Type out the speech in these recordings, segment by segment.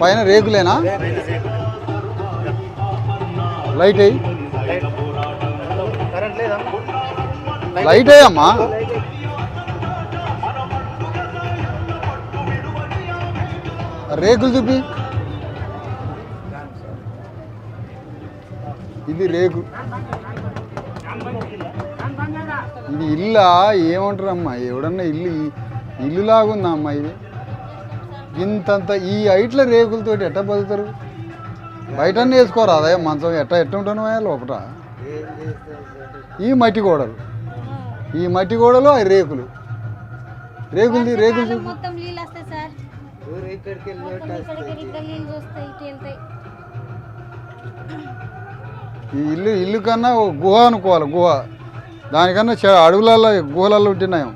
పైన రేకులేనా? లైట్ అయ్యి లైట్ అయ్యమ్మా రేకులు చూపి. ఇది రేకు. ఇది ఇల్లా? ఏమంటారమ్మా? ఎవడన్నా ఇల్లు ఇల్లు లాగుందా అమ్మా ఇది? ఇంతంత ఈ హైట్ల రేకులతోటి ఎట్ట బతుకుతారు? బయట వేసుకోరా? అదే మంచం ఎట్ట ఎట్ట ఉంటాను లోపల ఈ మట్టి గోడలు. ఈ మట్టి గోడలు అవి రేకులు. రేకులు రేకులు ఈ ఇల్లు ఇల్లు కన్నా ఓ గుహ అనుకోవాలి గుహ. దానికన్నా చ అడవులలో గుహలలో ఉంటున్నాయం.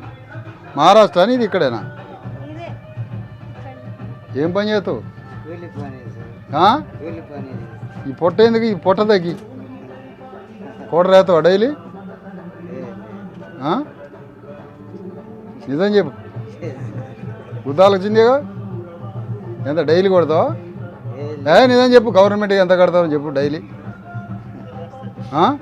మహారాష్ట్ర అని ఇది ఇక్కడేనా? ఏం పని చేస్తావు? ఈ పొట్ట ఎందుకు? ఈ పొట్ట తగ్గి. కూడ రేతావా డైలీ? నిజం చెప్పు. గుద్దాలు వచ్చిందేగా ఎంత డైలీ కొడతావా? ఏ నిజం చెప్పు. గవర్నమెంట్ ఎంత కడతావు చెప్పు డైలీ. ఆ?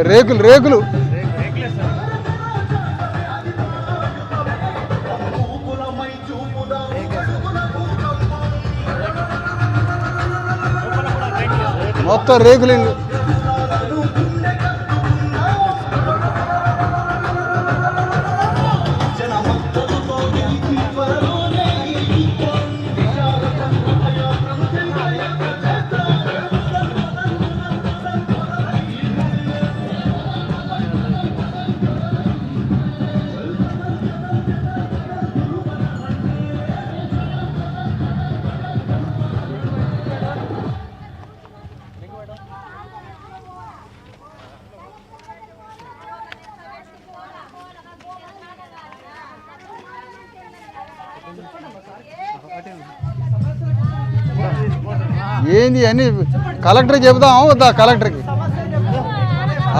రేకులు రేకులు. మొత్తం రేకులు ఇల్లు కలెక్టర్ చెబుదాం వద్దా కలెక్టర్కి?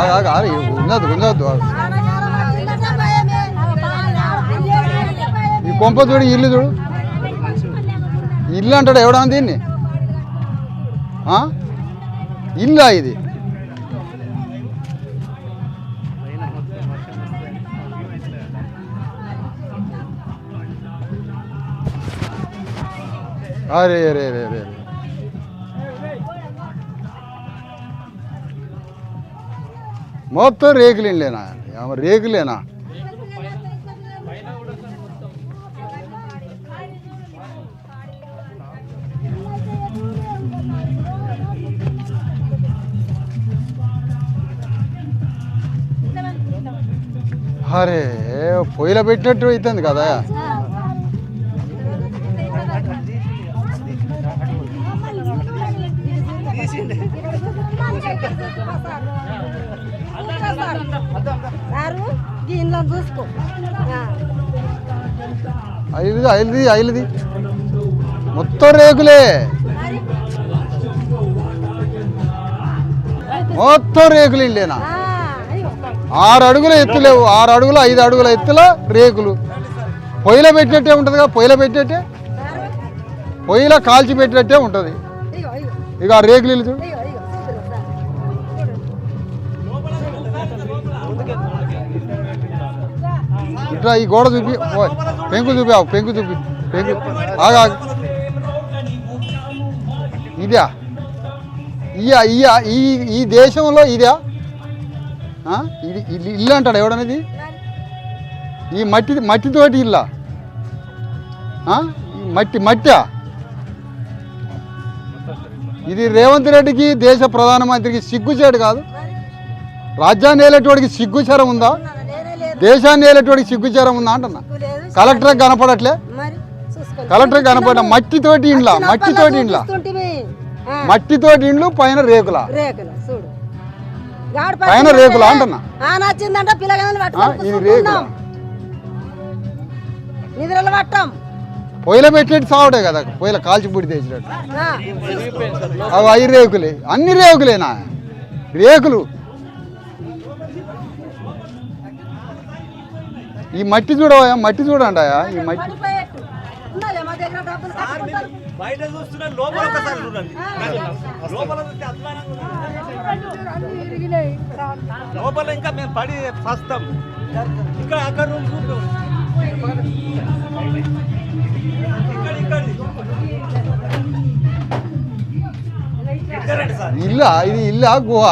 ఆగు, ఆగు, ఉండదు ఉండదు ఈ కొంప చూడు ఇల్లు చూడు. ఇల్లు అంటాడు ఎవడా దీన్ని? ఆ? ఇల్లా ఇది? అరే అరే అరే అరే. మొత్తం రేకులేనా? రేకులేనా? అరే పొయ్యిలో పెట్టినట్టు అవుతుంది కదా. సారు దీనిలో చూసుకో. ఐదుది ఐదుది మొత్తం రేకులే. మొత్తం రేకులు ఇల్లేనా? ఆరు అడుగుల ఎత్తులేవు. ఆరు అడుగుల ఐదు అడుగుల ఎత్తుల రేకులు. పొయ్యిలో పెట్టినట్టే ఉంటుందిగా పొయ్యిలో పెట్టినట్టే? పొయ్యిలో కాల్చి పెట్టినట్టే ఉంటుంది. ఇక ఆ రేకులు ఇల్లు చూడు. ఇట్లా ఈ గోడ చూపి. పెంకు చూపి పెంకు చూపి. పెంకు. ఆగా ఇదా ఇయా ఇయా ఈ ఈ దేశంలో ఇదా? ఇది ఇల్లు అంటాడు ఎవడనేది? ఈ మట్టి మట్టితోటి ఇల్లా. మట్టి మట్టా? ఇది రేవంత్ రెడ్డికి దేశ ప్రధానమంత్రికి సిగ్గుచేటు కాదు. రాజ్యాన్ని ఏలేటోడికి సిగ్గుచరం ఉందా? దేశాన్ని ఏలేటోడికి సిగ్గుచరం ఉందా అంటున్నా? కలెక్టర్ కనపడట్లే? కలెక్టర్ కనపడ మట్టితోటి ఇండ్ల మట్టితోటి ఇండ్ల. మట్టితోటి ఇండ్లు పైన రేకుల? పైన రేకులా అంటున్నా? ఇది రేకుల. కూర్చుంటున్నాం. నిద్రలు పట్టాం. పొయ్యిలో పెట్టేటి సావుడే కదా పొయ్యిలో కాల్చి పొడి తెచ్చినట్టు. అవి అవి రేకులే. అన్ని రేకులేనా? రేకులు. ఈ మట్టి చూడవా? మట్టి చూడండాయా ఈ మట్టి పడిపోయేట్టు. ఉన్నదే మా దగ్గర డబ్బులు కట్టుకుంటారు. బయట చూస్తున్నా లోపల ఒకసారి చూడండి. లోపల చూస్తే అధ్వానంగా ఉంది. లోపల ఇంకా మేము పడి వస్తాం ఇక్కడ అక్కడ రూమ్ చూద్దాం. ఇక్కడ ఇక్కడ. ఇక్కడ రండి సార్? ఇల్లా? ఇది ఇల్లా? గుహ?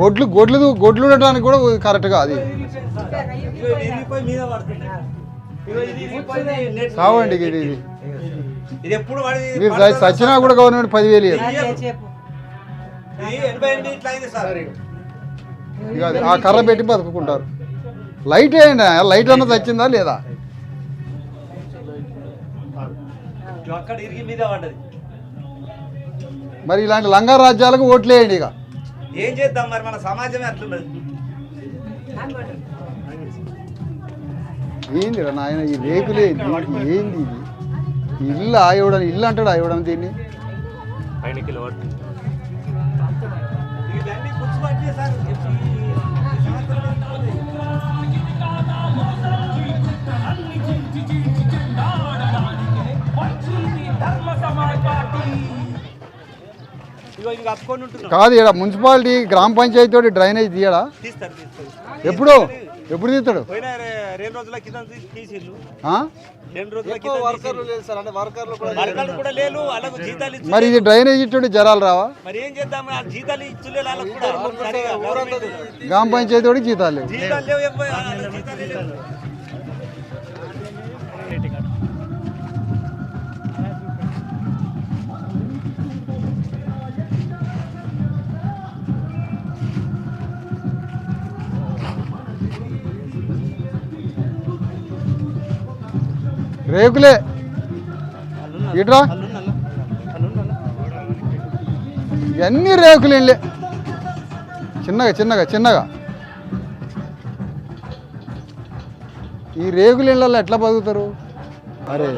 గొడ్లు గొడ్లు గొడ్లు ఉండటానికి కూడా కరెక్ట్గా అది. కావండి ఇది ఇది. ఇది ఎప్పుడు పడి మీరు చ- కూడా గవర్నమెంట్ పదివేలు ఇయ్యదు. ఎనభై ఆ కర్ర పెట్టి బతుకుంటారు లైట్ వేయండి లైట్ అన్నది వచ్చిందా లేదా? మరి ఇలాంటి లంగా రాజ్యాలకు ఓట్లేయండి ఇక. ఏం చేద్దాం మరి మన సమాజమే అట్లున్నది ఏంది రా నాయన ఈ రేకులేంది ఏంది? ఇది? ఇల్లు ఆయోడం ఇల్లు అంటాడు ఆయోడం దీన్ని? కాదు ఇక్కడ మున్సిపాలిటీ గ్రామ పంచాయతీ తోటి డ్రైనేజ్ తీయడా? ఎప్పుడు ఎప్పుడు తీస్తాడు? రెండు రోజుల కింద కూడా కూడా మరి ఇది డ్రైనేజ్ ఇట్టుండి జరాలు రావా? మరి ఏం చేద్దాం? ఆ జీతాలు ఇచ్చులే వాళ్ళకు కూడా. సరిగా గవర్నమెంట్ గ్రామ పంచాయతీ తోటి జీతాలు లేవు. రేకులే. ఇట్రా ఇవన్నీ రేకులు ఇళ్ళే చిన్నగా చిన్నగా చిన్నగా. ఈ రేకుల ఇళ్ళల్లో ఎట్లా బతుకుతారు? అరే.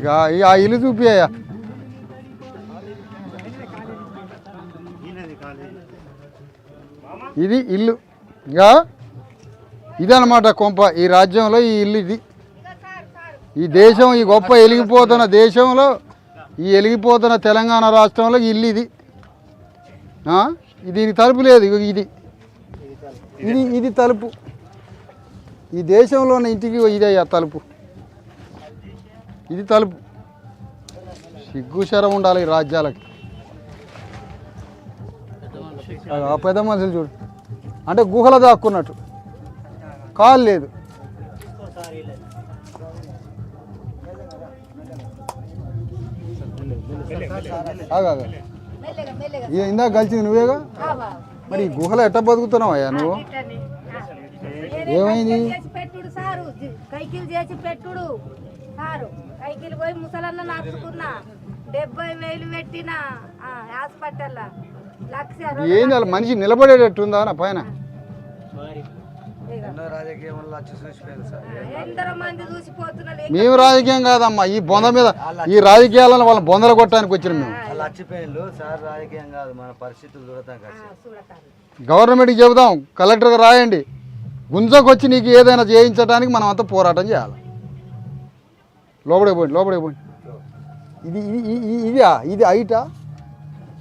ఇక ఇక ఆ ఇల్లు చూపియ్యా ఇది ఇల్లు. ఇంకా ఇదనమాట కొంప. ఈ రాజ్యంలో ఈ ఇల్లు ఇది. ఈ దేశం ఈ గొప్ప వెలిగిపోతున్న దేశంలో ఈ వెలిగిపోతున్న తెలంగాణ రాష్ట్రంలో ఈ ఇల్లు ఇది. దీని తలుపు లేదు ఇది. ఇది ఇది తలుపు. ఈ దేశంలో ఉన్న ఇంటికి ఇదే తలుపు. ఇది తలుపు. సిగ్గు శరం ఉండాలి ఈ రాజ్యాలకి. ఆ పెద్ద మనుషులు చూడు. అంటే గుహల దాక్కున్నట్టు. కాలు లేదు. ఇందాక కలిసింది నువ్వేగా? మరి గుహలో ఎట్ట బతుకుతున్నావు అయ్యా నువ్వు? ఏమైంది? కైకిలు చేసి పెట్టుడు. సారు కైకిలు పోయి ముసలన్న నడుచుకున్నా డెబ్బై వేలు పెట్టిన. హాస్పిటల్ లక్ష ఏంది మనిషి నిలబడేటట్టు ఉందా నా పైన మేము రాజకీయం కాదమ్మా. ఈ బొంద మీద ఈ రాజకీయాలను వాళ్ళని బొందలు కొట్టడానికి వచ్చినాం మేము. గవర్నమెంట్కి చెబుదాం. కలెక్టర్కి రాయండి. గుంజకొచ్చి నీకు ఏదైనా చేయించడానికి మనం అంతా పోరాటం చేయాలి. లోపలికి పోండి లోపలికి పోండి ఇది ఇది- ఇది- ఇదా? ఇది హైటా?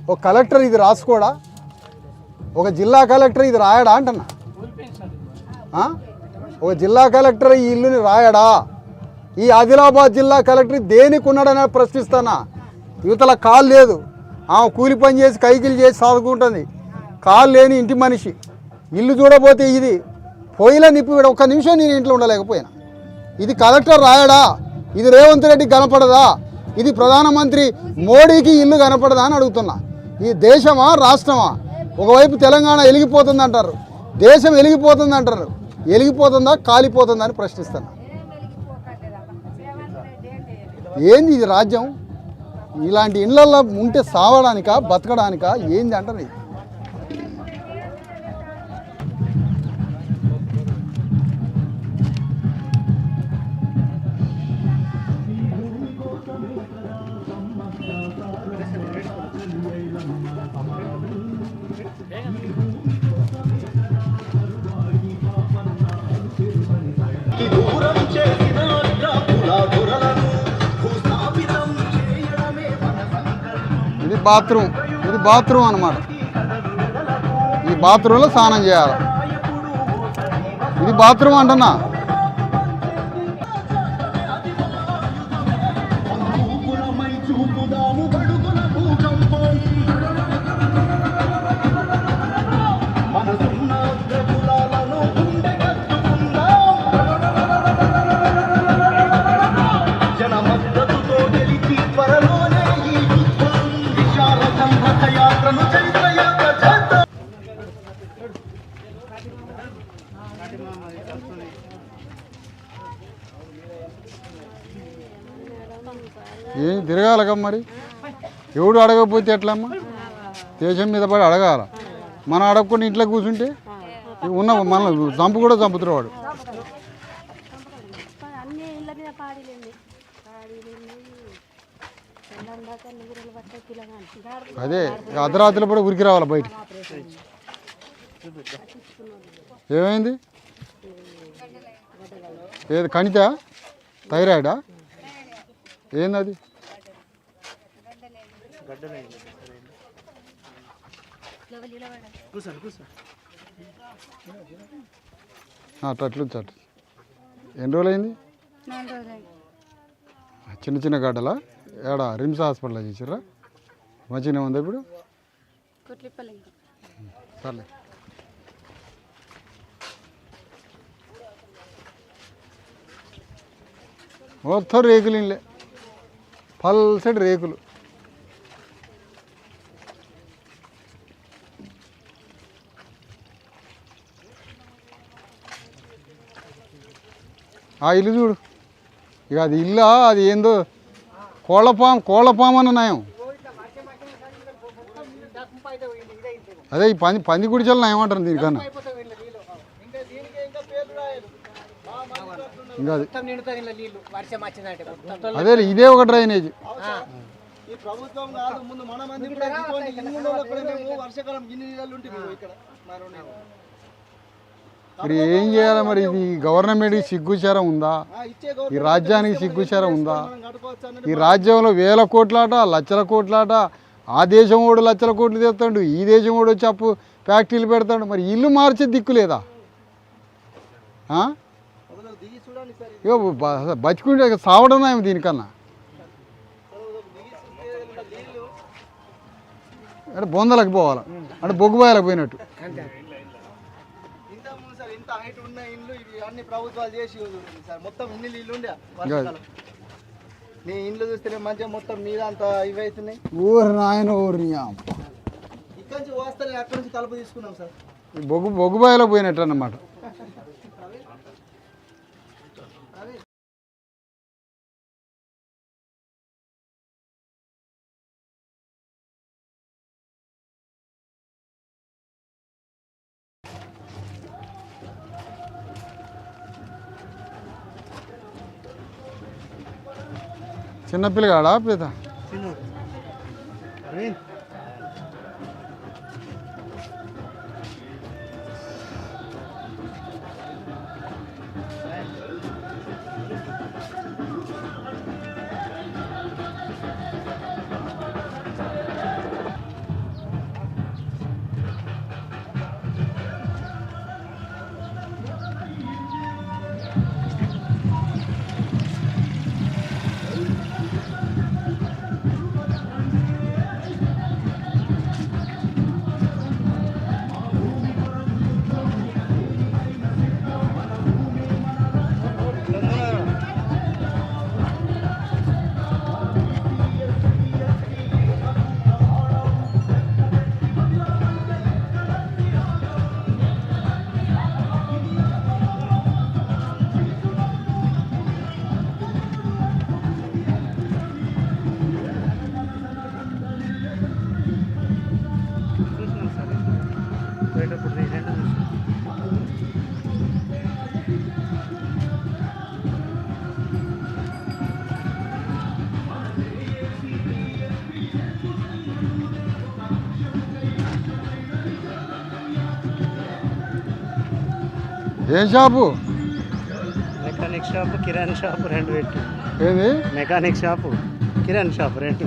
ఒక కలెక్టర్ ఇది రాసుకోడా? ఒక జిల్లా కలెక్టర్ ఇది రాయడా అంటన్నా? ఒక జిల్లా కలెక్టర్ ఈ ఇల్లుని రాయడా? ఈ ఆదిలాబాద్ జిల్లా కలెక్టర్ దేనికి ఉన్నాడని ప్రశ్నిస్తానా? యువతల కాలు లేదు. ఆమె కూలి పని చేసి కైకిలు చేసి సాదుకుంటుంది. కాలు లేని ఇంటి మనిషి. ఇల్లు చూడబోతే ఇది పోయిలా నిప్పి ఒక్క నిమిషం నేను ఇంట్లో ఉండలేకపోయినా. ఇది కలెక్టర్ రాయడా? ఇది రేవంత్ రెడ్డికి కనపడదా? ఇది ప్రధానమంత్రి మోడీకి ఇల్లు కనపడదా అని అడుగుతున్నా. ఈ దేశమా రాష్ట్రమా? ఒకవైపు తెలంగాణ వెలిగిపోతుంది అంటారు దేశం వెలిగిపోతుంది అంటారు వెలిగిపోతుందా కాలిపోతుందా అని ప్రశ్నిస్తున్నా. ఏంది ఇది రాజ్యం? ఇలాంటి ఇళ్ళల్లో ఉంటే సావడానికా బతకడానికా? ఏంది అంటారు ఇది బాత్రూమ్. ఇది బాత్రూమ్ అన్నమాట. ఈ బాత్రూంలో స్నానం చేయాలి. ఇది బాత్రూమ్ అంటున్నా. ఇప్పుడు అడగకపోతే ఎట్లమ్మా? దేశం మీద పడి అడగాల. మనం అడగకుండా ఇంట్లో కూర్చుంటే ఉన్న మన చంపు కూడా చంపుతారు వాడు. అదే అర్ధరాత్రులు అర్ధరాత్రిలో కూడా ఉరికి రావాలి బయట ఏమైంది? ఏది కణిత? థైరాయిడా? ఏంది అది? అట్లా అట్లుంచు అట్లా. ఎన్ని రోజులు అయింది. నాలుగు రోజులు చిన్న చిన్న గడ్డలా ఏడా రిమ్స్ హాస్పిటల్లో చేసిర్రా? మంచిగానే ఉంది ఇప్పుడు? సర్లే. మొత్తం రేకులు ఇల్లే పల్సటి రేకులు. ఆ ఇల్లు చూడు. ఇక అది ఇల్లా అది ఏందో కోళ్ళపాం కోళ్ళపాం అన్న నయం. అదే ఈ పంది పంది గుడిచల్ నయం అంటారు దీనికన్నా. ఇంకా అది ఇదే ఒక డ్రైనేజ్. ఈ ప్రభుత్వం కాదు ముందు మన మంది కూడా వర్షాకాలం ఇన్ని నీళ్ళు ఉంటుంది మేము ఇక్కడ మరో ఏం చేయాలి మరి? ఇది గవర్నమెంట్కి సిగ్గుచారం ఉందా? ఈ రాజ్యానికి సిగ్గుచారం ఉందా? ఈ రాజ్యంలో వేల కోట్లాట లక్షల కోట్లాట ఆ దేశం వాడు లక్షల కోట్లు తెస్తాడు ఈ దేశం వాడు వచ్చి అప్పు ఫ్యాక్టరీలు పెడతాడు. మరి ఇల్లు మార్చే దిక్కు లేదా? బ- బతికుంటే ఇక సావడం నయం దీనికన్నా? అంటే బొందలకు పోవాలి? అంటే బొగ్గుబాయలకు పోయినట్టు. ఇంత హైట్ ఉన్న ఇండ్లు ఇవి అన్ని ప్రభుత్వాలు చేసి చూడండి సార్. మొత్తం ఇన్ని నీళ్ళు ఉండే వర్షాకాలం. నీ ఇండ్లు చూస్తేనే మంచిగా మొత్తం మీద అంత ఇవి అవుతున్నాయి. ఊరి నాయన ఊరి. ఇక్కడ నుంచి వస్తే అక్కడ నుంచి తలుపు తీసుకున్నాం సార్. బొగ్గు బొగ్గుబాయలో పోయినట్టు అన్నమాట. చిన్నపిల్లగాడా పెద్ద? ఏం షాపు మెకానిక్ షాప్ కిరాణా షాప్ రెండు పెట్టి ఏంది మెకానిక్ షాపు కిరాణా షాప్ రెండు